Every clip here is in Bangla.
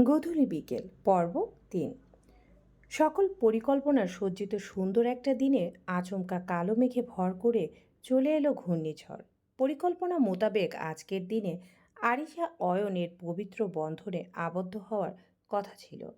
গধূলি বিকেল, পর্ব তিন। সকল পরিকল্পনার সজ্জিত সুন্দর একটা দিনে আচমকা কালো মেঘে ভর করে চলে এলো ঘূর্ণিঝড়। পরিকল্পনা মোতাবেক আজকের দিনে আরিশা অয়নের পবিত্র বন্ধনে আবদ্ধ হওয়ার কথা ছিল।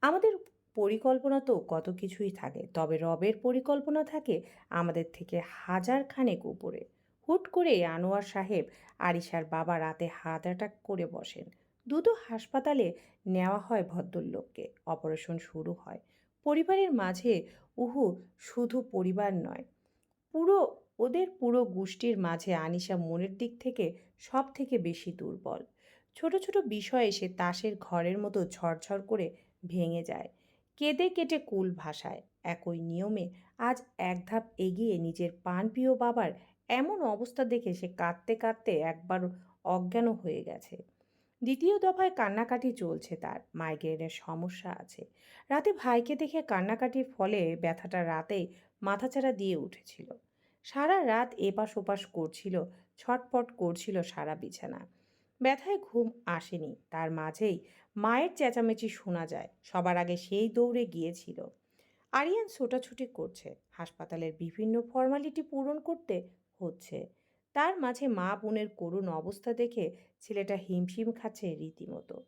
আমাদের পরিকল্পনা তো কত কিছুই থাকে, তবে রবের পরিকল্পনা থাকে আমাদের থেকে হাজার খানেক উপরে। হুট করে আনোয়ার সাহেব আরিশার বাবা রাতে হার্ট অ্যাটাক করে বসেন। দ্রুত হাসপাতালে নেওয়া হয় ভদ্রলোককে। অপারেশন শুরু হয়। পরিবারের মাঝে উহু শুধু পরিবার নয়, পুরো, ওদের পুরো গোষ্ঠীর মাঝে আনিশা মনের দিক থেকে সব থেকে বেশি দুর্বল। ছোট ছোট বিষয়ে সে তাসের ঘরের মতো ঝরঝর করে ভেঙে যায়। কেঁদে কেটে কুল ভাষায় একই নিয়মে আজ এক ধাপ এগিয়ে নিজের পানপ্রিয় বাবার এমন অবস্থা দেখে সে কাঁদতে কাঁদতে একবার অজ্ঞানও হয়ে গেছে। দ্বিতীয় দফায় কান্নাকাটি চলছে তার, মাইগ্রেনের সমস্যা আছে। রাতে ভাইকে দেখে কান্নাকাটির ফলে ব্যথাটা রাতেই মাথাচাড়া দিয়ে উঠেছিল। সারা রাত এপাশ ওপাশ করছিল ছটপট করছিল সারা বিছানা। ব্যথায় ঘুম আসেনি, তার মাঝেই মায়ের চেঁচামেচি শোনা যায়, সবার আগে সেই দৌড়ে গিয়েছিল। আরিয়ান ছোটাছুটি করছে, হাসপাতালের বিভিন্ন ফর্মালিটি পূরণ করতে হচ্ছে। তার মাঝে মা বোনের করুণ অবস্থা দেখে ছেলেটা হিমশিম খাচ্ছে রীতিমতো।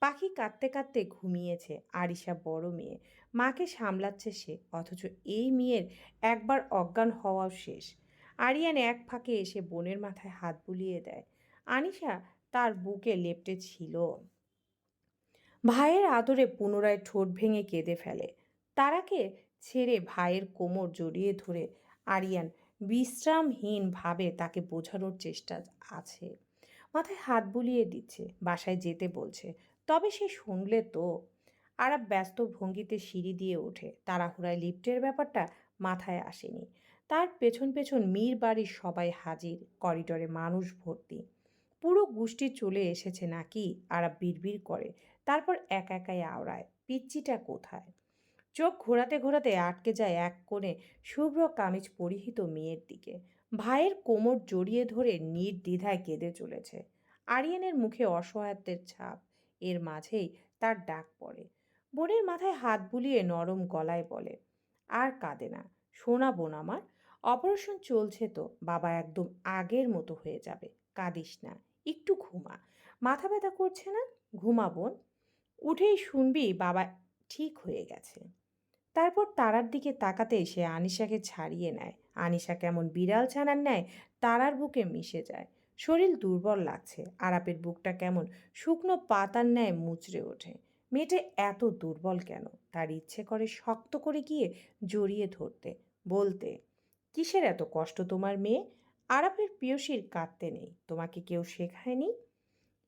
পাখি কাঁদতে কাঁদতে ঘুমিয়েছে আরিশা বড় মেয়ে। মাকে সামলাচ্ছে সে, অথচ এই মেয়ের একবার অজ্ঞান হওয়াও শেষ। আরিয়ান এক ফাঁকে এসে বোনের মাথায় হাত বুলিয়ে দেয়। আনিশা তার বুকে লেপটে ছিল। ভাইয়ের আদরে পুনরায় ঠোঁট ভেঙে কেঁদে ফেলে। তারাকে ছেড়ে ভাইয়ের কোমর জড়িয়ে ধরে আরিয়ান বিশ্রামহীনভাবে তাকে বোঝানোর চেষ্টা আছে। মাথায় হাত বুলিয়ে দিচ্ছে, বাসায় যেতে বলছে। তবে সে শুনলে তো। আরাব ব্যস্ত ভঙ্গিতে সিঁড়ি দিয়ে ওঠে। তাড়াহুড়ায় লিফটের ব্যাপারটা মাথায় আসেনি। তার পেছন পেছন মীর বাড়ির সবাই হাজির, করিডরে মানুষ ভর্তি। পুরো গোষ্ঠী চলে এসেছে নাকি? আরাব বিড়বিড় করে। তারপর এক একাই আওড়ায়, পিচ্চিটা কোথায়? চোখ ঘোরাতে ঘোরাতে আটকে যায় এক কোণে শুভ্র কামিজ পরিহিত মেয়ের দিকে। ভাইয়ের কোমর জড়িয়ে ধরে নির্দ্বিধায় কেঁদে চলেছে। আরিয়ানের মুখে অসহায়ত্বের ছাপ, এর মাঝেই তার ডাক পড়ে। বোনের মাথায় হাত বুলিয়ে নরম গলায় বলে, আর কাঁদে না শোনা বোন আমার, অপারেশন চলছে তো, বাবা একদম আগের মতো হয়ে যাবে, কাঁদিস না, একটু ঘুমা। মাথা ব্যথা করছে না, ঘুমা বোন। উঠেই শুনবি বাবা ঠিক হয়ে গেছে। তারপর তারার দিকে তাকাতে সে আনিশাকে ছাড়িয়ে নেয়। আনিশা কেমন বিড়াল ছানার নেয় তারার বুকে মিশে যায়। শরীর দুর্বল লাগছে, আরাপের বুকটা কেমন শুকনো পাতার ন্যায় মুচড়ে ওঠে। মেয়েটা এত দুর্বল কেন? তার ইচ্ছে করে শক্ত করে গিয়ে জড়িয়ে ধরতে, বলতে, কিসের এত কষ্ট তোমার মেয়ে? আরাপের প্রিয়সীর কাঁদতে নেই, তোমাকে কেউ শেখায়নি?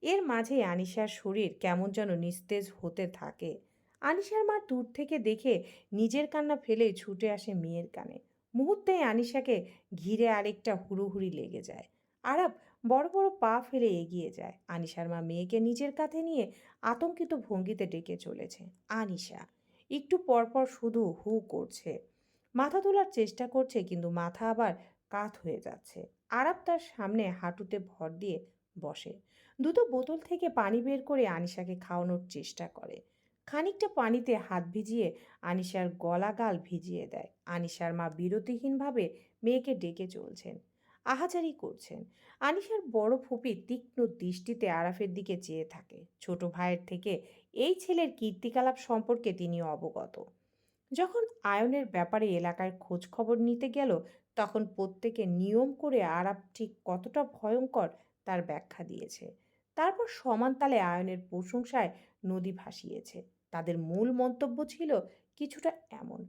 এর মাঝে আনিশার শরীর কেমন যেন নিস্তেজ হতে থাকে। আনিশার মা দূর থেকে দেখে নিজের কান্না ফেলে ছুটে আসে মেয়ের কানে। মুহূর্তে আনিশাকে ঘিরে আরেকটা হুড়োহুড়ি লেগে যায়। আরব বড় বড় পা ফেলে এগিয়ে যায়। আনিশার মা মেয়েকে নিজের কাঁধে নিয়ে আতঙ্কিত ভঙ্গিতে ডেকে চলেছে। আনিশা, একটু পরপর শুধু হু করছে। মাথা তোলার চেষ্টা করছে, কিন্তু মাথা আবার কাত হয়ে যাচ্ছে। আরব তার সামনে হাঁটুতে ভর দিয়ে বসে। দুটো বোতল থেকে পানি বের করে আনিশাকে খাওয়ানোর চেষ্টা করে। খানিকটা পানিতে হাত ভিজিয়ে আনিশার গলা গাল ভিজিয়ে দেয়। আনিশার মা বিরতিহীনভাবে মেয়েকে ডেকে চলছেন। আহাজারি করছেন। আনিশার বড় ফুপি তীক্ষ্ণ দৃষ্টিতে আরাফের দিকে চেয়ে থাকে। ছোট ভাইয়ের থেকে এই ছেলের কীর্তিকলাপ সম্পর্কে তিনি অবগত। যখন আয়নের ব্যাপারে এলাকার খোঁজ খবর নিতে গেল, তখন প্রত্যেকে নিয়ম করে আরাপ ঠিক কতটা ভয়ঙ্কর তার ব্যাখ্যা দিয়েছে। তারপর সমান তালে আয়নের প্রশংসায় নদী ভাসিয়েছে। তাদের মূল মন্তব্য ছিল কিছুটা এমন।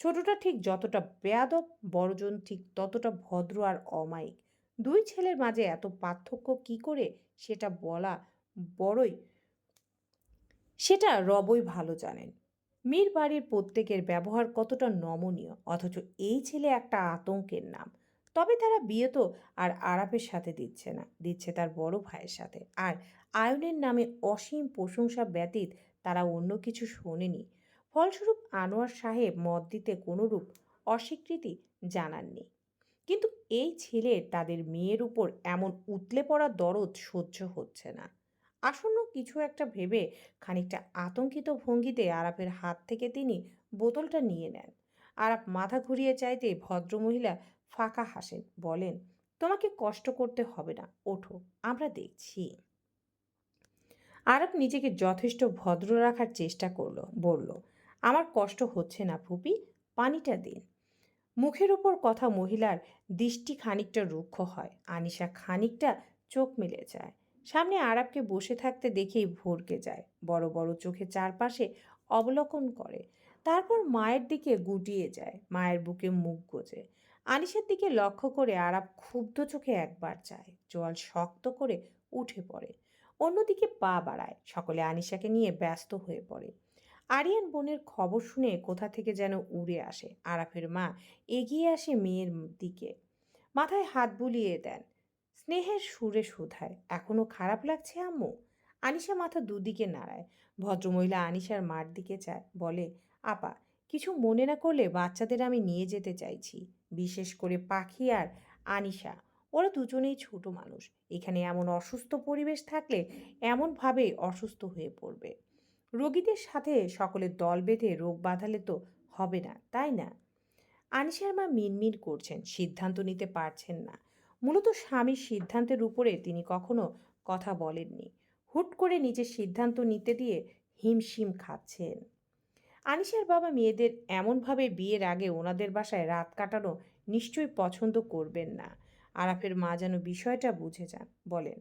ছোটটা ঠিক যতটা বেয়াদব, বড়জন ঠিক ততটা ভদ্র আর অমায়িক। দুই ছেলের মাঝে এত পার্থক্য কি করে সেটা বলা বড়ই, সেটা রবই ভালো জানেন। মীর বাড়ির প্রত্যেকের ব্যবহার কতটা নমনীয়, অথচ এই ছেলে একটা আতঙ্কের নাম। তবে তারা বিয়ে তো আর আরাপের সাথে দিচ্ছে না, দিচ্ছে তার বড় ভাইয়ের সাথে। আর আয়নের নামে অসীম প্রশংসা ব্যতীত তারা অন্য কিছু শোনেনি। ফলস্বরূপ আনোয়ার সাহেব মত দিতে কোনোরূপ অস্বীকৃতি জানাননি। কিন্তু এই ছেলের তাদের মেয়ের উপর এমন উতলে পড়া দরদ সহ্য হচ্ছে না। আসন্ন কিছু একটা ভেবে খানিকটা আতঙ্কিত ভঙ্গিতে আরাফের হাত থেকে তিনি বোতলটা নিয়ে নেন। আরাফ মাথা ঘুরিয়ে চাইতে ভদ্রমহিলা ফাঁকা হাসেন বলেন, তোমাকে কষ্ট করতে হবে না, ওঠো, আমরা দেখছি। আরব নিজেকে যথেষ্ট ভদ্র রাখার চেষ্টা করল, বলল, আমার কষ্ট হচ্ছে না, ফুপি, পানিটা দিন। মুখের ওপর কথা মহিলার দৃষ্টি খানিকটা রুক্ষ হয়, আনিশা খানিকটা চোখ মেলে যায়। সামনে আরবকে বসে থাকতে দেখেই ভরকে যায়, বড় বড় চোখে চারপাশে অবলোকন করে। তারপর মায়ের দিকে গুটিয়ে যায়, মায়ের বুকে মুখ গোজে। আনিশার দিকে লক্ষ্য করে আরাব ক্ষুব্ধ চোখে একবার চায়। জল শক্ত করে উঠে পড়ে। অন্যদিকে পা বাড়ায়। সকলে আনিশাকে নিয়ে ব্যস্ত হয়ে পড়ে। আরিয়ান বোনের খবর শুনে কোথা থেকে যেন উড়ে আসে। আরাফের মা এগিয়ে আসে মেয়ের দিকে। মাথায় হাত বুলিয়ে দেন, স্নেহের সুরে শুধায় এখনও খারাপ লাগছে আম্মু? আনিশা মাথা দুদিকে নাড়ায়। ভদ্রমহিলা আনিশার মার দিকে চায়, বলে, আপা, কিছু মনে না করলে বাচ্চাদের আমি নিয়ে যেতে চাইছি। বিশেষ করে পাখি আর আনিশা। ওরা দুজনেই ছোট মানুষ। এখানে এমন অসুস্থ পরিবেশ থাকলে এমনভাবে অসুস্থ হয়ে পড়বে। রোগীদের সাথে সকলের দল বেঁধে রোগ বাঁধালে তো হবে না, তাই না? আনিশার মা মিনমিন করছেন, সিদ্ধান্ত নিতে পারছেন না। মূলত স্বামীর সিদ্ধান্তের উপরে তিনি কখনো কথা বলেননি। হুট করে নিজের সিদ্ধান্ত নিতে দিয়ে হিমশিম খাচ্ছেন। আনিশার বাবা মেয়েদের এমনভাবে বিয়ের আগে ওনাদের বাসায় রাত কাটানো নিশ্চয়ই পছন্দ করবেন না। আরাফের মা যেন বিষয়টা বুঝে যান, বলেন,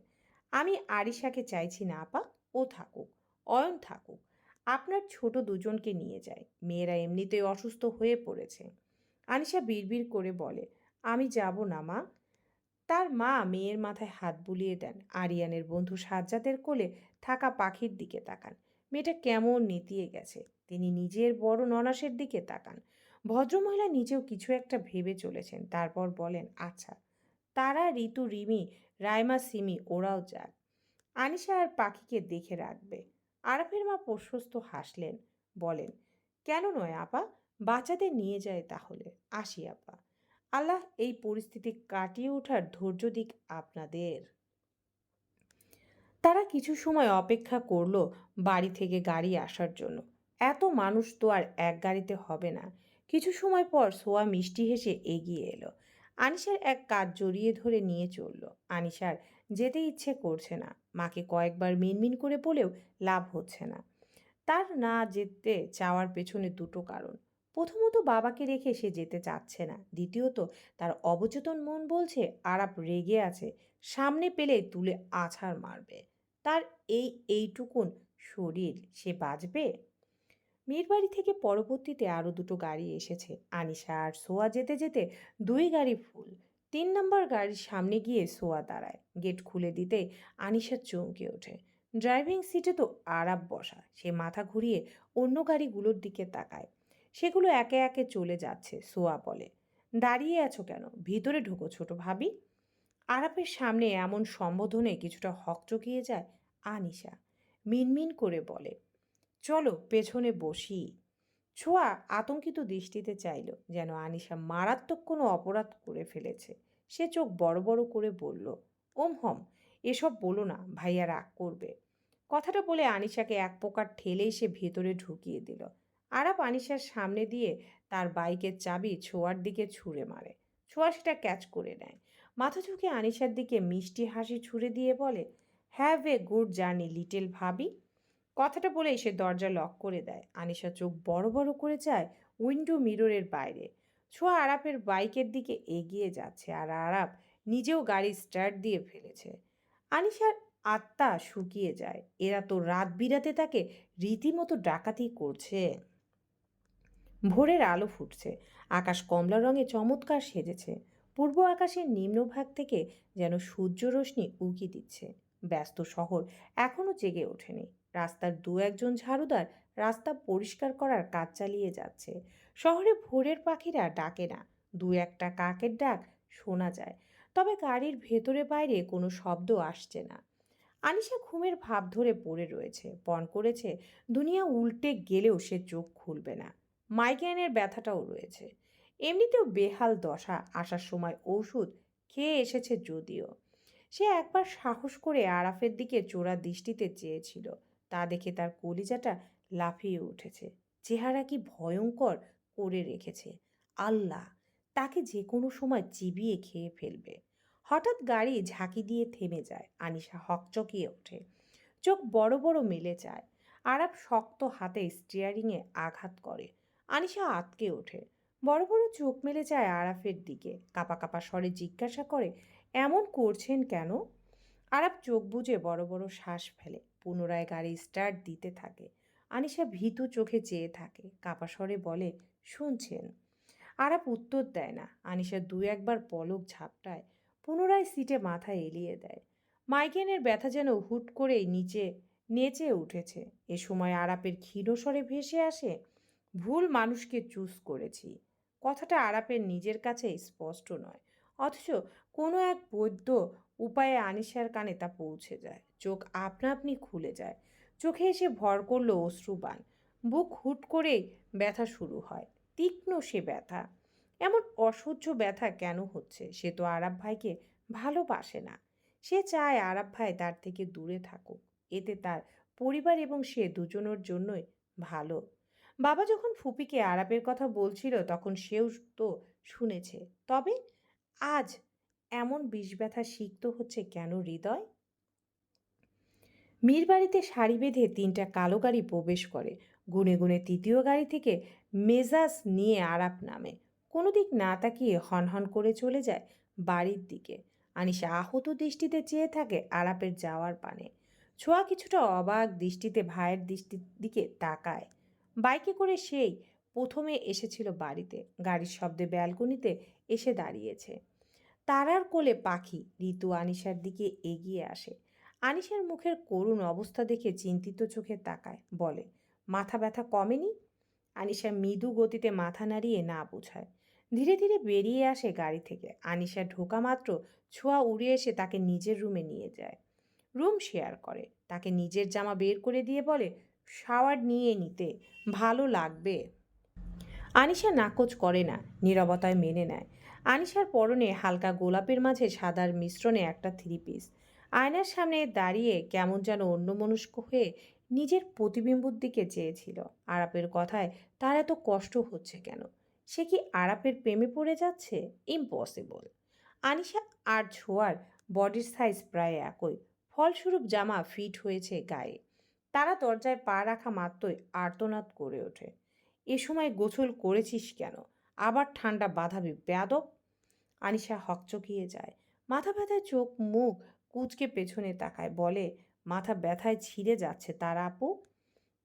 আমি আরিশাকে চাইছি না, আপা। ও থাকুক, অয়ন থাকুক। আপনার ছোট দুজনকে নিয়ে যায়। মেয়েরা এমনিতেই অসুস্থ হয়ে পড়েছে। আনিশা বিড়বিড় করে বলে, আমি যাব না, মা। তার মা মেয়ের মাথায় হাত বুলিয়ে দেন। আরিয়ানের বন্ধু সাজ্জাদের কোলে থাকা পাখির দিকে তাকান। মেয়েটা কেমন নেতিয়ে গেছে? তিনি নিজের বড় ননাসের দিকে তাকান। ভদ্রমহিলা নিজেও কিছু একটা ভেবে চলেছেন, তারপর বলেন আচ্ছা তারা ঋতু, রিমি, রাইমা, সিমি, ওরাও যাক। আনিশা আর পাখিকে দেখে রাখবে। আরাফের মা প্রশস্ত হাসলেন, বলেন, কেন নয় আপা? বাচ্চাদের নিয়ে যায় তাহলে। আসি আপা। আল্লাহ এই পরিস্থিতি কাটিয়ে ওঠার ধৈর্য দিক আপনাদের। তারা কিছু সময় অপেক্ষা করল বাড়ি থেকে গাড়ি আসার জন্য। এত মানুষ তো আর এক গাড়িতে হবে না। কিছু সময় পর সোয়া মিষ্টি হেসে এগিয়ে এলো। আনিশার এক কাজ জড়িয়ে ধরে নিয়ে চলল। আনিশার যেতে ইচ্ছে করছে না। মাকে কয়েকবার মিনমিন করে বলেও লাভ হচ্ছে না। তার না যেতে চাওয়ার পেছনে দুটো কারণ। প্রথমত, বাবাকে রেখে সে যেতে চাচ্ছে না। দ্বিতীয়ত, তার অবচেতন মন বলছে, আরাপ রেগে আছে। সামনে পেলে তুলে আছাড় মারবে। তার এই এইটুকুন শরীর সে বাঁচবে? মেয়ের বাড়ি থেকে পরবর্তীতে আরও দুটো গাড়ি এসেছে। আনিশা আর সোয়া যেতে যেতে দুই গাড়ি ফুল তিন নম্বর গাড়ির সামনে গিয়ে সোয়া দাঁড়ায়। গেট খুলে দিতে আনিশা চমকে ওঠে। ড্রাইভিং সিটে তো আরাপ বসা। সে মাথা ঘুরিয়ে অন্য গাড়িগুলোর দিকে তাকায়। সেগুলো একে একে চলে যাচ্ছে, সোয়া বলে। দাঁড়িয়ে আছো কেন? ভিতরে ঢোকো ছোট ভাবি। আরাপের সামনে এমন সম্বোধনে কিছুটা হকচকিয়ে যায় আনিশা। মিনমিন করে বলে, চলো, পেছনে বসি। ছোঁয়া আতঙ্কিত দৃষ্টিতে চাইল যেন আনিশা মারাত্মক কোনো অপরাধ করে ফেলেছে। সে চোখ বড় বড় করে বলল, ওম হম, এসব বলো না, ভাইয়া রাগ করবে। কথাটা বলে আনিশাকে এক প্রকার ঠেলেই সে ভেতরে ঢুকিয়ে দিল। আরাপ আনিশার সামনে দিয়ে তার বাইকের চাবি ছোঁয়ার দিকে ছুঁড়ে মারে। ছোঁয়া সেটা ক্যাচ করে নেয়। মাথা ঝুঁকে আনিশার দিকে মিষ্টি হাসি ছুঁড়ে দিয়ে বলে have a good journey, little ভাবি। কথাটা বলেই সে দরজা লক করে দেয়। আনিশা চোখ বড় বড় করে যায় উইন্ডো মিররের বাইরে। ছোঁয়া আরাপের বাইকের দিকে এগিয়ে যাচ্ছে আর আরাপ নিজেও গাড়ি স্টার্ট দিয়ে ফেলেছে। আনিশার আত্মা শুকিয়ে যায়। এরা তো রাত বিরাতে তাকে রীতিমতো ডাকাতি করছে। ভোরের আলো ফুটছে। আকাশ কমলা রঙে চমৎকার সেজেছে। পূর্ব আকাশের নিম্নভাগ থেকে যেন সূর্য রশ্মি উকি দিচ্ছে। ব্যস্ত শহর এখনও জেগে ওঠেনি। রাস্তার দু একজন ঝাড়ুদার রাস্তা পরিষ্কার করার কাজ চালিয়ে যাচ্ছে। শহরে ভোরের পাখিরা ডাকে না, দু একটা কাকের ডাক শোনা যায়, তবে গাড়ির ভেতরে বাইরে কোনো শব্দ আসছে না। আনিশা ঘুমের ভাব ধরে পড়ে রয়েছে, পণ করেছে, দুনিয়া উল্টে গেলেও সে চোখ খুলবে না। মাইগ্রেনের ব্যথাটাও রয়েছে। এমনিতেও বেহাল দশা আসার সময় ওষুধ খেয়ে এসেছে যদিও। সে একবার সাহস করে আরাফের দিকে চোরা দৃষ্টিতে চেয়েছিল। তা দেখে তার কলিজাটা লাফিয়ে উঠেছে। চেহারা কি ভয়ঙ্কর করে রেখেছে। আল্লাহ, তাকে যে কোনো সময় চিবিয়ে খেয়ে ফেলবে। হঠাৎ গাড়ি ঝাঁকি দিয়ে থেমে যায়। আনিশা হকচকিয়ে ওঠে। চোখ বড় বড় মেলে যায় আরাপ শক্ত হাতে স্টিয়ারিংয়ে আঘাত করে। আনিশা আতকে ওঠে। বড় বড় চোখ মেলে যায় আরাফের দিকে। কাপা কাপা স্বরে জিজ্ঞাসা করে, এমন করছেন কেন? আরাপ চোখ বুজে বড় বড় শ্বাস ফেলে, পুনরায় গাড়ি স্টার্ট দিতে থাকে। আনিশা ভীতু চোখে চেয়ে থাকে। কাপা স্বরে বলে, শুনছেন। আরাপ উত্তর দেয় না। আনিশা দু একবার পলক ঝাপটায়, পুনরায় সিটে মাথা এলিয়ে দেয়। মাইকেনের ব্যথা যেন হুট করেই নিচে, নেচে উঠেছে। এ সময় আরাপের ক্ষীরস্বরে ভেসে আসে, ভুল মানুষকে চুজ করেছি। কথাটা আরাপের নিজের কাছে স্পষ্ট নয়। অথচ কোনো এক বৈদ্য উপায়ে আনিশার কানে তা পৌঁছে যায়। চোখ আপনা আপনি খুলে যায়। চোখে এসে ভর করল অশ্রুবান। বুক হুট করেই ব্যথা শুরু হয়। তীক্ষ্ণ সে ব্যথা। এমন অসহ্য ব্যথা কেন হচ্ছে? সে তো আরাব ভাইকে ভালোবাসে না। সে চায় আরাব ভাই তার থেকে দূরে থাকুক। এতে তার পরিবার এবং সে দুজনের জন্যই ভালো। বাবা যখন ফুপিকে আরাবের কথা বলছিল, তখন সেও তো শুনেছে। তবে আজ এমন বিষ ব্যথা সিক্ত হচ্ছে কেন হৃদয়? মীর বাড়িতে সারি বেঁধে তিনটা কালো গাড়ি প্রবেশ করে। গুনে গুনে তৃতীয় গাড়ি থেকে মেজাজ নিয়ে আরাপ নামে। কোনো দিক না তাকিয়ে হনহন করে চলে যায় বাড়ির দিকে। আনিশা আহত দৃষ্টিতে চেয়ে থাকে আরাপের যাওয়ার পানে। ছোঁয়া কিছুটা অবাক দৃষ্টিতে ভাইয়ের দৃষ্টির দিকে তাকায়। বাইকে করে সেই প্রথমে এসেছিল বাড়িতে। গাড়ির শব্দে ব্যালকনিতে এসে দাঁড়িয়েছে। তারার কোলে পাখি ঋতু আনিশার দিকে এগিয়ে আসে। আনিশার মুখের করুণ অবস্থা দেখে চিন্তিত চোখে তাকায়। বলে, মাথা ব্যথা কমেনি? আনিশা মৃদু গতিতে মাথা নাড়িয়ে না বোঝায়। ধীরে ধীরে বেরিয়ে আসে গাড়ি থেকে। আনিশা ঢোকা মাত্র ছোঁয়া উড়ে এসে তাকে নিজের রুমে নিয়ে যায়। রুম শেয়ার করে। তাকে নিজের জামা বের করে দিয়ে বলে শাওয়ার নিয়ে নিতে ভালো লাগবে। আনিশা নাকচ করে না, নীরবতায় মেনে নেয়। আনিশার পরনে হালকা গোলাপের মাঝে সাদার মিশ্রণে একটা থ্রি পিস আয়নার সামনে দাঁড়িয়ে কেমন যেন অন্যমনস্ক হয়ে নিজের প্রতিবিম্বর দিকে চেয়েছিল। আরাপের কথায় তার এত কষ্ট হচ্ছে কেন? সে কি আরাপের প্রেমে পড়ে যাচ্ছে? ইম্পসিবল আনিশা আর ছোঁয়ার বডির সাইজ প্রায় একই। ফলস্বরূপ জামা ফিট হয়েছে গায়ে। তারা দরজায় পা রাখা মাত্রই আর্তনাদ করে ওঠে। এ সময় গোসল করেছিস কেন? আবার ঠান্ডা বাঁধাবি, বেয়াদব? আনিশা হকচকিয়ে যায়। মাথা ব্যথায় চোখ মুখ কুচকে পেছনে তাকায়। বলে, মাথা ব্যথায় ছিঁড়ে যাচ্ছে তার আপু?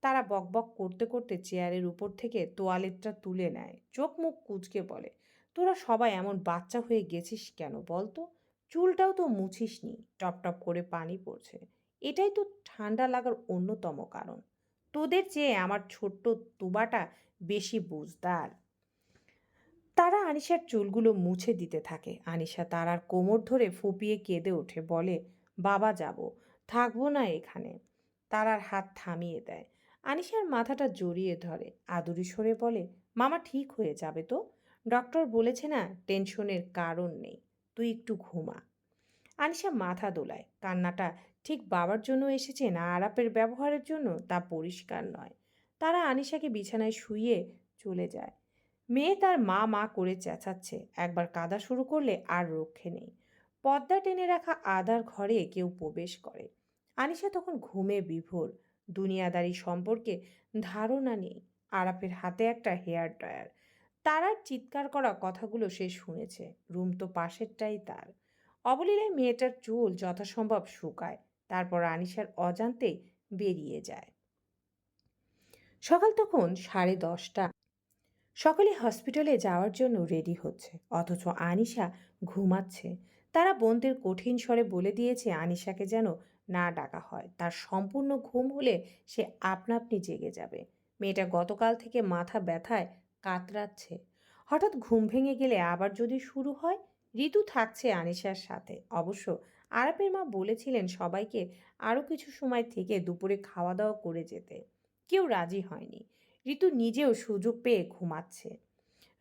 তারা বকবক করতে করতে চেয়ারের উপর থেকে তোয়ালেটটা তুলে নেয়। চোখ মুখ কুচকে বলে, তোরা সবাই এমন বাচ্চা হয়ে গেছিস কেন বলতো? চুলটাও তো মুছিসনি। টপ টপ করে পানি পড়ছে। এটাই তো ঠান্ডা লাগার অন্যতম কারণ। তোদের চেয়ে আমার ছোট্ট তুবাটা বেশি বুঝদার। তারা আনিশার চুলগুলো মুছে দিতে থাকে। আনিশা তারার কোমর ধরে ফুপিয়ে কেঁদে ওঠে, বলে, বাবা যাব, থাকব না এখানে। তারার হাত থামিয়ে দেয়। আনিশার মাথাটা জড়িয়ে ধরে। আদুরি সরে বলে, মামা ঠিক হয়ে যাবে তো? ডক্টর বলেছে না টেনশনের কারণ নেই, তুই একটু ঘুমা। আনিশা মাথা দোলায়। কান্নাটা ঠিক বাবার জন্য এসেছে না আরাপের ব্যবহারের জন্য তা পরিষ্কার নয়। তারা আনিশাকে বিছানায় শুইয়ে চলে যায়। মেয়ে তার মা মা করে চেঁচাচ্ছে। একবার কাদা শুরু করলে আর রক্ষে নেই। পর্দা টেনে রাখা আদার ঘরে কেউ প্রবেশ করে। আনিশা তখন ঘুমে বিভোর। দুনিয়াদারি সম্পর্কে ধারণা নেই। আরাপের হাতে একটা হেয়ার ড্রায়ার। তারার চিৎকার করা কথাগুলো সে শুনেছে। রুম তো পাশেরটাই তার। অবলীলায় মেয়েটার চুল যথাসম্ভব শুকায়। তারপর আনিশার অজান্তে বেরিয়ে যায়। সকাল তখন সাড়ে দশটা। সকলে হসপিটালে যাওয়ার জন্য রেডি হচ্ছে, অথচ আনিশা ঘুমাচ্ছে। তারা বোনদের কঠিন স্বরে বলে দিয়েছে আনিশাকে যেন না ডাকা হয়। তার সম্পূর্ণ ঘুম হলে সে আপনা আপনি জেগে যাবে। মেয়েটা গতকাল থেকে মাথা ব্যথায় কাতরাচ্ছে। হঠাৎ ঘুম ভেঙে গেলে আবার যদি শুরু হয়, ঋতু থাকছে আনিশার সাথে। অবশ্য আরাপের মা বলেছিলেন সবাইকে আরও কিছু সময় থেকে দুপুরে খাওয়া দাওয়া করে যেতে। কেউ রাজি হয়নি। ঋতু নিজেও সুযোগ পেয়ে ঘুমাচ্ছে।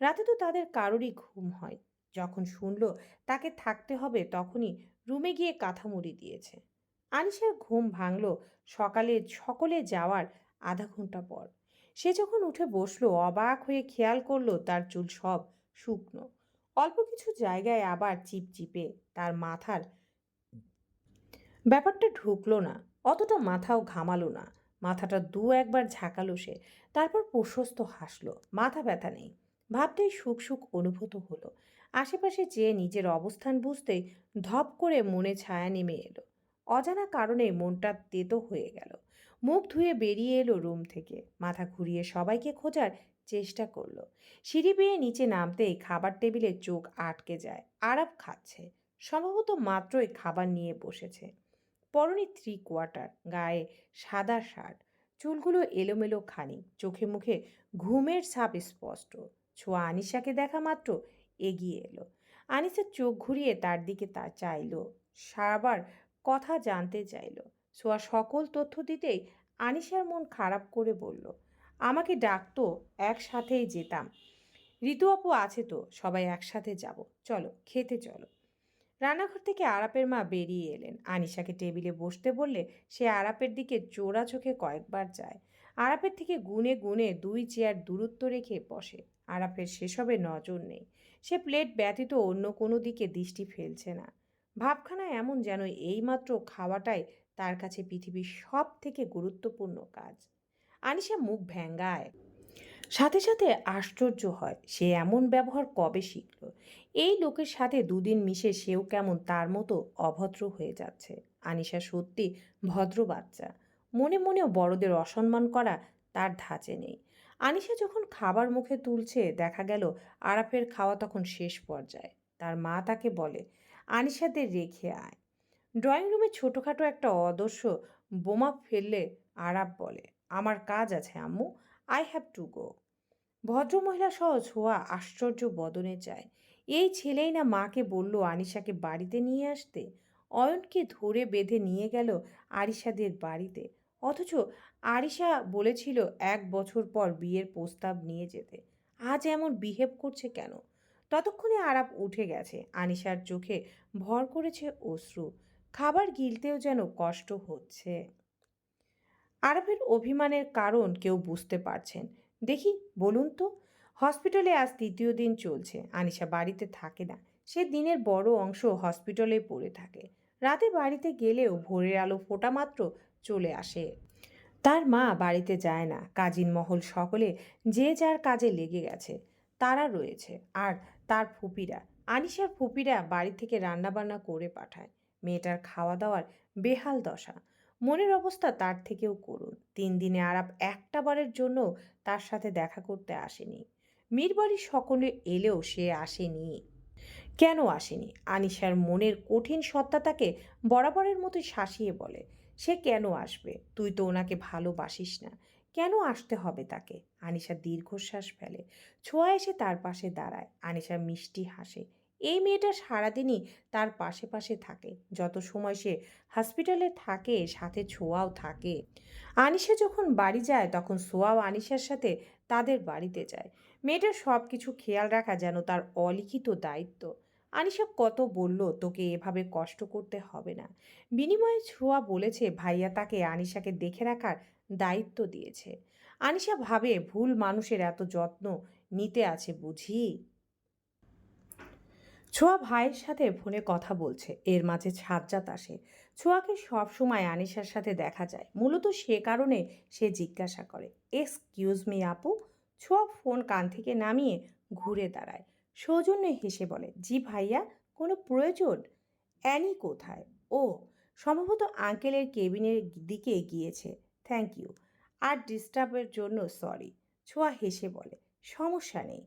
রাতে তো তাদের কারোরই ঘুম হয়। যখন শুনল তাকে থাকতে হবে তখনই রুমে গিয়ে কাঁথা মুড়ি দিয়েছে। আনিসের ঘুম ভাঙল সকালে সকলে যাওয়ার আধা ঘণ্টা পর। সে যখন উঠে বসল অবাক হয়ে খেয়াল করল তার চুল সব শুকনো। অল্প কিছু জায়গায় আবার চিপচিপে তার মাথার ব্যাপারটা ঢুকলো না, অতটা মাথাও ঘামালো না। মাথাটা দু একবার ঝাঁকালো সে, তারপর প্রশস্ত হাসলো, মাথা ব্যথা নেই। ভাবতেই সুখ সুখ অনুভূত হলো। আশেপাশে চেয়ে নিজের অবস্থান বুঝতেই ধপ করে মনে ছায়া নেমে এলো। অজানা কারণে মনটা তেতো হয়ে গেল। মুখ ধুয়ে বেরিয়ে এলো রুম থেকে। মাথা ঘুরিয়ে সবাইকে খোঁজার চেষ্টা করল। সিঁড়ি বেয়ে নিচে নামতেই খাবার টেবিলে চোখ আটকে যায়, আরাপ খাচ্ছে। সম্ভবত মাত্রই খাবার নিয়ে বসেছে। পরনে থ্রি কোয়ার্টার গায়ে সাদা শার্ট চুলগুলো এলোমেলো খানি চোখে মুখে ঘুমের ছাপ স্পষ্ট। ছোঁয়া আনিশাকে দেখা মাত্র এগিয়ে এলো। আনিসা চোখ ঘুরিয়ে তার দিকে তা চাইলো সারাবার কথা জানতে চাইলো। ছোঁয়া সকল তথ্য দিতেই আনিশার মন খারাপ করে বলল, আমাকে ডাকতো, একসাথেই যেতাম। ঋতু আপু আছে তো, সবাই একসাথে যাব। চলো, খেতে চলো। রান্নাঘর থেকে আরাপের মা বেরিয়ে এলেন। আনিশাকে টেবিলে বসতে বললে সে আরাপের দিকে চোরা চোখে কয়েকবার যায়। আরাপের থেকে গুনে গুনে দুই চেয়ার দূরত্ব রেখে বসে। আরাপের সেসবে নজর নেই। সে প্লেট ব্যতীত অন্য কোনো দিকে দৃষ্টি ফেলছে না। ভাবখানা এমন যেন এইমাত্র খাওয়াটাই তার কাছে পৃথিবীর সব থেকে গুরুত্বপূর্ণ কাজ। আনিশা মুখ ভ্যাঙ্গায় সাথে সাথে আশ্চর্য হয় সে এমন ব্যবহার কবে শিখল। এই লোকের সাথে দুদিন মিশে সেও কেমন তার মতো অভদ্র হয়ে যাচ্ছে। আনিশা সত্যি ভদ্র বাচ্চা। মনে মনেও বড়দের অসম্মান করা তার ধাঁচে নেই। আনিশা যখন খাবার মুখে তুলছে, দেখা গেল আরাফের খাওয়া তখন শেষ পর্যায়ে। তার মা তাকে বলে, আনিশাদের রেখে আয়। ড্রয়িং রুমে ছোটোখাটো একটা অদর্শ বোমা ফেললে আরাপ বলে, আমার কাজ আছে, আম্মু। আই হ্যাভ টু গো ভদ্রমহিলা সহ ছোঁয়া আশ্চর্য বদনে যায়। এই ছেলেই না মাকে বলল আনিশাকে বাড়িতে নিয়ে আসতে? অয়নকে ধরে বেঁধে নিয়ে গেল আরিশাদের বাড়িতে। অথচ আরিশা বলেছিল এক বছর পর বিয়ের প্রস্তাব নিয়ে যেতে। আজ এমন বিহেভ করছে কেন? ততক্ষণে আরাপ উঠে গেছে। আনিশার চোখে ভর করেছে অশ্রু। খাবার গিলতেও যেন কষ্ট হচ্ছে। আরবের অভিমানের কারণ কেউ বুঝতে পারছেন। দেখি, বলুন তো, হসপিটালে আজ তৃতীয় দিন চলছে। আনিশা বাড়িতে থাকে না। সে দিনের বড় অংশ হসপিটালে পড়ে থাকে। রাতে বাড়িতে গেলেও ভোরের আলো ফোটা মাত্র চলে আসে। তার মা বাড়িতে যায় না। কাজিন মহল সকলে যে যার কাজে লেগে গেছে, তারা রয়েছে আর তার ফুপিরা। আনিশার ফুপিরা বাড়ি থেকে রান্নাবান্না করে পাঠায়। মেয়েটার খাওয়া দাওয়ার বেহাল দশা। মনের অবস্থা তার থেকেও করুন তিন দিনে আরাপ একটা বারের জন্য তার সাথে দেখা করতে আসেনি। মীর বাড়ির সকলে এলেও সে আসেনি। কেন আসেনি? আনিশার মনের কঠিন সত্তা তাকে বরাবরের মতো শাসিয়ে বলে। সে কেন আসবে? তুই তো ওনাকে ভালোবাসিস না। কেন আসতে হবে তাকে? আনিশা দীর্ঘশ্বাস ফেলে। ছোঁয়া এসে তার পাশে দাঁড়ায়। আনিশা মিষ্টি হাসে। এই মেয়েটা সারাদিনই তার পাশে পাশে থাকে। যত সময় সে হসপিটালে থাকে, সাথে ছোঁয়াও থাকে। আনিশা যখন বাড়ি যায়, তখন সোয়াও আনিশার সাথে তাদের বাড়িতে যায়। মেয়েটার সব কিছু খেয়াল রাখা যেন তার অলিখিত দায়িত্ব। আনিশা কত বলল, তোকে এভাবে কষ্ট করতে হবে না। বিনিময়ে ছোঁয়া বলেছে, ভাইয়া তাকে আনিশাকে দেখে রাখার দায়িত্ব দিয়েছে। আনিশা ভাবে, ভুল মানুষের এত যত্ন নিতে আছে বুঝি? ছোঁয়া ভাইয়ের সাথে ফোনে কথা বলছে। এর মাঝে সাজ্জাত আসে। ছোঁয়াকে সব সময় আনিশার সাথে দেখা যায়। মূলত সে কারণে সে জিজ্ঞাসা করে এক্সকিউজ মি আপু? ছোঁয়া ফোন কান থেকে নামিয়ে ঘুরে দাঁড়ায়। সৌজন্যে হেসে বলে, জি ভাইয়া, কোনো প্রয়োজন? অ্যানি কোথায়? ও, সম্ভবত আঙ্কেলের কেবিনের দিকে গিয়েছে। Thank you. আর ডিস্টার্বের জন্য সরি। ছোঁয়া হেসে বলে, সমস্যা নেই।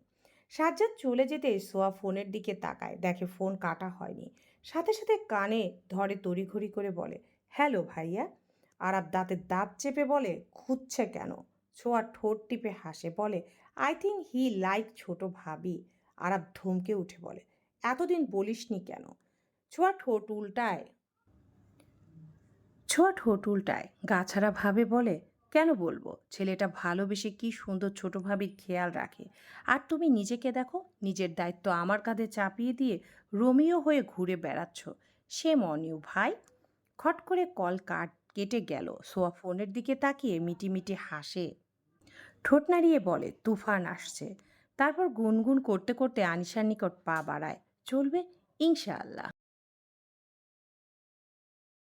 সাজ্জাদ চলে যেতে সোয়া ফোনের দিকে তাকায়। দেখে ফোন কাটা হয়নি। সাথে সাথে কানে ধরে তড়িঘড়ি করে বলে, হ্যালো ভাইয়া। আরাব দাঁতের দাঁত চেপে বলে, খুঁজছে কেন? ছোঁয়া ঠোঁট টিপে হাসে, বলে, আই থিঙ্ক হি লাইক ছোট ভাবি। আরাব ধমকে উঠে বলে, এতদিন বলিসনি কেন? ছোঁয়া ঠোঁট উল্টায়, ছোঁয়া ঠোঁট উল্টায় গাছাড়া ভাবে বলে কেন বলব? ছেলেটা ভালোবেসে কি সুন্দর ছোট ভাবির খেয়াল রাখে। আর তুমি নিজেকে দেখো, নিজের দায়িত্ব আমার কাঁধে চাপিয়ে দিয়ে রোমিও হয়ে ঘুরে বেড়াচ্ছ। সে মনিউ ভাই। খট করে কল কাট, কেটে গেল। সোয়া ফোনের দিকে তাকিয়ে মিটি মিটি হাসে। ঠোঁট নাড়িয়ে বলে, তুফান আসছে। তারপর গুনগুন করতে করতে আনিশার নিকট পা বাড়ায়। চলবে, ইনশাআল্লাহ।